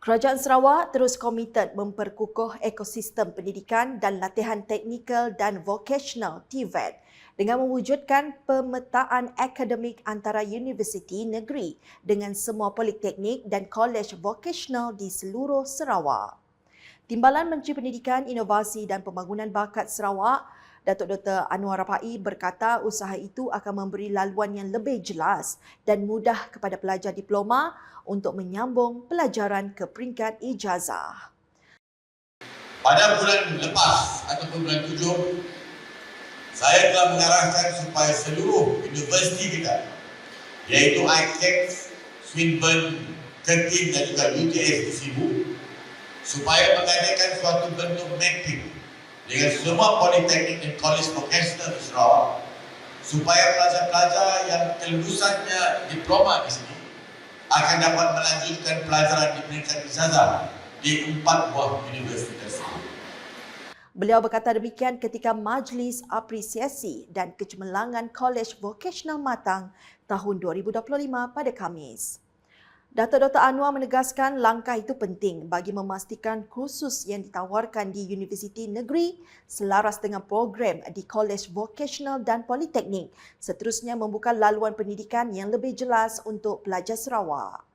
Kerajaan Sarawak terus komited memperkukuh ekosistem pendidikan dan latihan teknikal dan vocational TVET dengan mewujudkan pemetaan akademik antara universiti negeri dengan semua politeknik dan kolej vocational di seluruh Sarawak. Timbalan Menteri Pendidikan, Inovasi dan Pembangunan Bakat Sarawak, Datuk Dr. Anwar Rapai berkata usaha itu akan memberi laluan yang lebih jelas dan mudah kepada pelajar diploma untuk menyambung pelajaran ke peringkat ijazah. Pada bulan lepas ataupun bulan tujuh, saya telah mengarahkan supaya seluruh universiti kita, iaitu ITEX, Swinburne, Kertin dan juga UTS di Sibu, supaya mengadakan suatu bentuk mapping dengan semua politeknik dan kolej vocational di Sarawak, supaya pelajar-pelajar yang kelulusannya diploma di sini akan dapat melanjutkan pelajaran di peringkat ijazah di empat buah universiti tersebut. Beliau berkata demikian ketika Majlis Apresiasi dan Kecemerlangan Kolej Vocational Matang tahun 2025 pada Khamis. Datuk Dr. Anwar menegaskan langkah itu penting bagi memastikan kursus yang ditawarkan di universiti negeri selaras dengan program di kolej vocational dan politeknik seterusnya membuka laluan pendidikan yang lebih jelas untuk pelajar Sarawak.